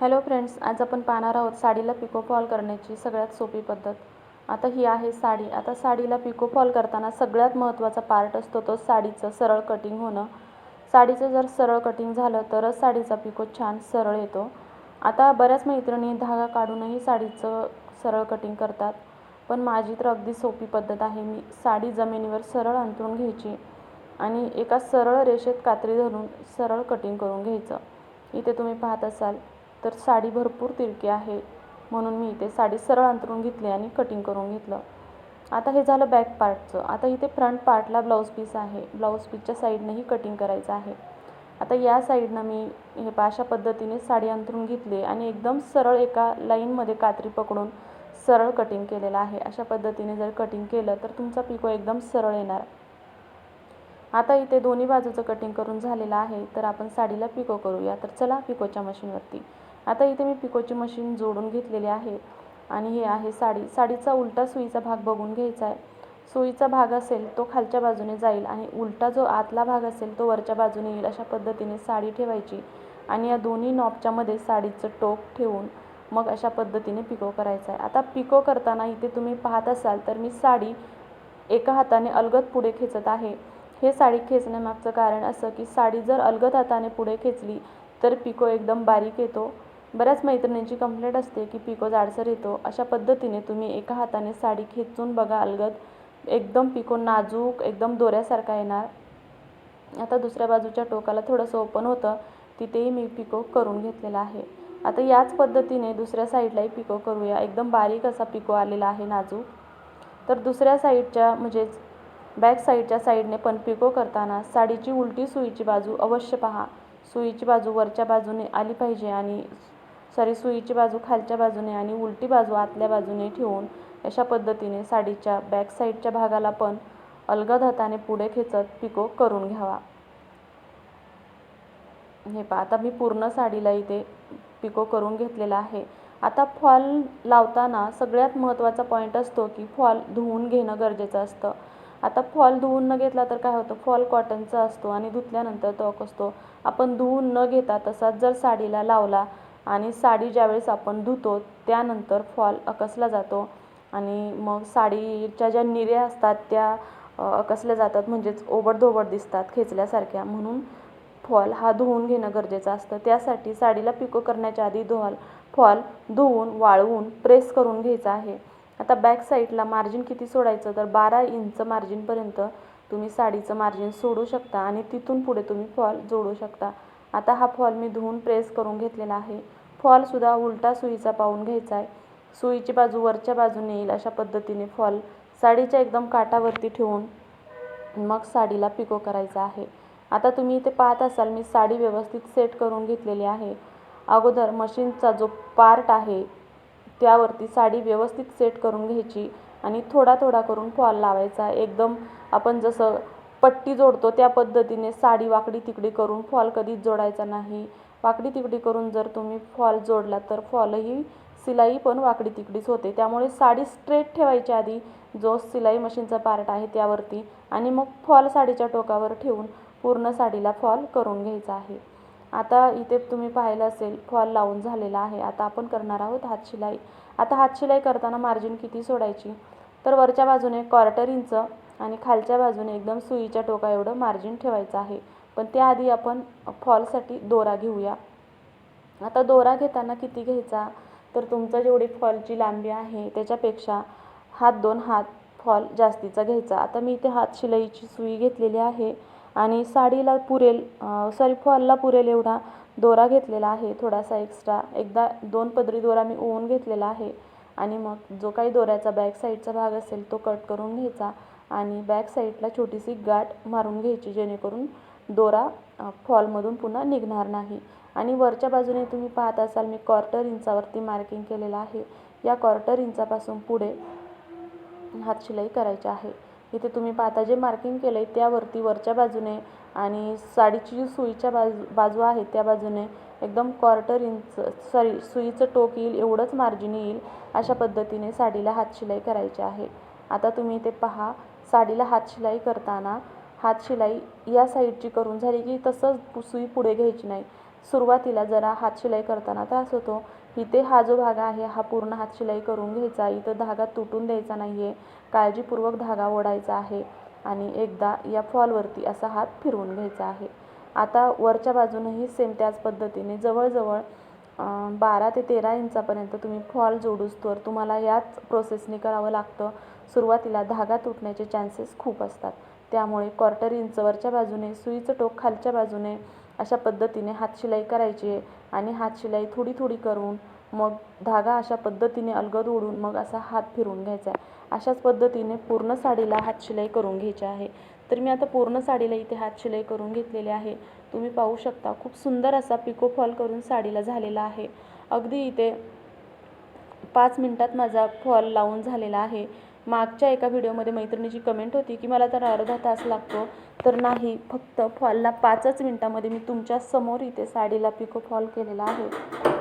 Hello friends आज आपण पाहणार आहोत साडीला पिको फॉल करण्याची सगळ्यात सोपी पद्धत. आता ही आहे साडी. आता साडीला पिको फॉल करताना सगळ्यात महत्त्वाचा पार्ट असतो तो साडीचं सरळ कटिंग होणं. साडीचं जर सरळ कटिंग झालं तरच साडीचा पिको छान सरळ येतो. आता बऱ्याच मैत्रिणी धागा काढूनही साडीचं सरळ कटिंग करतात. पण माझी तर अगदी सोपी पद्धत आहे. मी साडी जमिनीवर सरळ अंथरून घ्यायची आणि एका सरळ रेषेत कात्री धरून सरळ कटिंग करून घ्यायचं. इथे तुम्ही पाहत असाल तर साडी भरपूर तिरकी आहे म्हणून मी इथे साडी सरळ अंथरून घेतली आणि कटिंग करून घेतलं. आता हे झालं बॅक पार्टचं आता इथे फ्रंट पार्टला ब्लाऊज पीस आहे. ब्लाऊज पीसच्या साईडनंही कटिंग करायचं आहे. आता या साईडनं मी हे अशा पद्धतीने साडी अंथरून घेतली आणि एकदम सरळ एका लाईनमध्ये कात्री पकडून सरळ कटिंग केलेलं आहे. अशा पद्धतीने जर कटिंग केलं तर तुमचा पिको एकदम सरळ येणार. आता इथे दोन्ही बाजूचं कटिंग करून झालेलं आहे. तर आपण साडीला पिको करूया. तर चला पिकोच्या मशीनवरती आता इथे मी पिकोची मशीन जोडून घेतलेली आहे. आणि हे आहे साडी. साडीचा उलटा सुईचा भाग बघून घ्यायचा आहे. सुईचा भाग असेल तो खालच्या बाजूने जाईल आणि उलटा जो आतला भाग असेल तो वरच्या बाजूने येईल अशा पद्धतीने साडी ठेवायची. आणि या दोन्ही नॉबच्यामध्ये साडीचं टोक ठेवून मग अशा पद्धतीने पिको करायचा आहे. आता पिको करताना इथे तुम्ही पाहत असाल तर मी साडी एका हाताने अलगद पुढे खेचत आहे. हे साडी खेचण्यामागचं कारण असं की साडी जर अलगद हाताने पुढे खेचली तर पिको एकदम बारीक येतो. बऱ्याच मैत्रिणींची कंप्लेंट असते की पिको जाडसर येतो. अशा पद्धतीने तुम्ही एका हाताने साडी खेचून बघा अलगद. एकदम पिको नाजूक एकदम दोऱ्यासारखा येणार. आता दुसऱ्या बाजूच्या टोकाला थोडंसं ओपन होतं. तिथेही मी पिको करून घेतलेला आहे. आता याच पद्धतीने दुसऱ्या साईडलाही पिको करूया. एकदम बारीक असा पिको आलेला आहे नाजूक. तर दुसऱ्या साईडच्या म्हणजेच बॅक साईडच्या साईडने पण पिको करताना साडीची उलटी सुईची बाजू अवश्य पहा. सुईची बाजू वरच्या बाजूने आली पाहिजे आणि सॉरी सुईची बाजू खालच्या बाजूने आणि उलटी बाजू आतल्या बाजूने ठेवून अशा पद्धतीने साडीच्या बॅक साईडच्या भागाला पण अलगद हाताने पुढे खेचत पिको करून घ्यावा. हे पहा आता मी पूर्ण साडीला इथे पिको करून घेतलेला आहे. आता फॉल लावताना सगळ्यात महत्त्वाचा पॉईंट असतो की फॉल धुवून घेणं गरजेचं असतं. आता फॉल धुवून न घेतला तर काय होतं? फॉल कॉटनचा असतो आणि धुतल्यानंतर टॉक असतो आपण धुवून न घेता तसाच जर साडीला लावला आणि साडी ज्यावेळेस आपण धुतो त्यानंतर फॉल अकसला जातो. आणि मग साडीच्या ज्या निऱ्या असतात त्या अकसल्या जातात म्हणजेच ओबडधोबड दिसतात खेचल्यासारख्या. म्हणून फॉल हा धुवून घेणं गरजेचं असतं. त्यासाठी साडीला पिको करण्याच्या आधी धुवाल. फॉल धुवून वाळवून प्रेस करून घ्यायचा आहे. आता बॅक साईडला मार्जिन किती सोडायचं? तर बारा इंच मार्जिनपर्यंत तुम्ही साडीचं मार्जिन सोडू शकता आणि तिथून पुढे तुम्ही फॉल जोडू शकता. आता हा फॉल मी धुवून प्रेस करून घेतलेला आहे. फॉलसुद्धा उलटा सुईचा पाहून घ्यायचा आहे. सुईची बाजू वरच्या बाजूने येईल अशा पद्धतीने फॉल साडीच्या एकदम काठावरती ठेवून मग साडीला पिको करायचा आहे. आता तुम्ही इथे पाहत असाल मी साडी व्यवस्थित सेट करून घेतलेली आहे. अगोदर मशीनचा जो पार्ट आहे त्यावरती साडी व्यवस्थित सेट करून घ्यायची आणि थोडा थोडा करून फॉल लावायचा. एकदम आपण जसं पट्टी जोडतो त्या पद्धतीने साडी वाकडी तिकडी करून फॉल कधीच जोडायचा नाही. वाकडी तिकडी करून जर तुम्ही फॉल जोडला तर फॉलही सिलाई पण वाकडी तिकडीच होते. त्यामुळे साडी स्ट्रेट ठेवायच्या आधी जो सिलाई मशीनचा पार्ट आहे त्यावरती आणि मग फॉल साडीच्या टोकावर ठेवून पूर्ण साडीला फॉल करून घ्यायचा आहे. आता इथे तुम्ही पाहिलं असेल फॉल लावून झालेला आहे. आता आपण करणार आहोत हातशिलाई आता हातशिलाई करताना मार्जिन किती सोडायची? तर वरच्या बाजूने क्वार्टर इंच आणि खालच्या बाजूने एकदम सुईच्या टोका एवढं मार्जिन ठेवायचं आहे. पण त्याआधी आपण फॉलसाठी दोरा घेऊया. आता दोरा घेताना किती घ्यायचा? तर तुमचं जेवढी फॉलची लांबी आहे त्याच्यापेक्षा हात दोन हात फॉल जास्तीचा घ्यायचा. आता मी इथे हात शिलाईची सुई घेतलेली आहे आणि साडीला पुरेल सॉरी फॉलला पुरेल एवढा दोरा घेतलेला आहे. थोडासा एक्स्ट्रा एकदा दोन पदरी दोरा मी ओवून घेतलेला आहे. आणि मग जो काही दोऱ्याचा बॅक साईडचा भाग असेल तो कट करून घ्यायचा. आणि बॅक साईडला छोटीशी गाठ मारून घ्यायची जेणेकरून दोरा फॉलमधून पुन्हा निघणार नाही. आणि वरच्या बाजूने तुम्ही पाहत असाल मी क्वार्टर इंचावरती मार्किंग केलेलं आहे. या क्वार्टर इंचापासून पुढे हातशिलाई करायची आहे. इथे तुम्ही पाहता जे मार्किंग केलं आहे त्यावरती वरच्या बाजूने आणि साडीची जी सुईच्या बाजू बाजू आहे त्या बाजूने एकदम क्वार्टर इंच सॉरी सुईचं टोक येईल एवढंच मार्जिन येईल अशा पद्धतीने साडीला हातशिलाई करायची आहे. आता तुम्ही इथे पहा साडीला हातशिलाई करताना हातशिलाई या साईडची करून झाली की तसंच सुई पुढे घ्यायची नाही. सुरुवातीला जरा हात शिलाई करताना त्रास होतो. इथे हा जो भाग आहे हा पूर्ण हात शिलाई करून घ्यायचा. इथं धागा तुटून द्यायचा नाही आहे काळजीपूर्वक धागा ओढायचा आहे आणि एकदा या फॉलवरती असा हात फिरवून घ्यायचा आहे. आता वरच्या बाजूनही सेम त्याच पद्धतीने जवळजवळ बारा ते तेरा इंचापर्यंत तुम्ही फॉल जोडूस तर तुम्हाला याच प्रोसेसने करावं लागतं. सुरुवातीला धागा तुटण्याचे चान्सेस खूप असतात. त्यामुळे क्वार्टर इंच वरच्या बाजूने सुईचं टोक खालच्या बाजूने अशा पद्धतीने हातशिलाई करायची आहे आणि हातशिलाई थोडी थोडी करून मग धागा अशा पद्धतीने अलगद ओढून मग असा हात फिरवून घ्यायचा आहे. अशाच पद्धतीने पूर्ण साडीला हातशिलाई करून घ्यायची आहे. तर मी आता पूर्ण साडीला इथे हात शिलाई करून घेतलेली आहे. तुम्ही पाहू शकता खूप सुंदर असा पिको फॉल करून साडीला झालेला आहे. अगदी इथे पाच मिनटात माझा फॉल लावून झालेला आहे. मागच्या एका व्हिडिओमध्ये मैत्रिणीची कमेंट होती की मला तर अर्धा तास लागतो तर नाही फक्त फॉलला पाचच मिनटामध्ये मी तुमच्यासमोर इथे साडीला पिको फॉल केलेला आहे.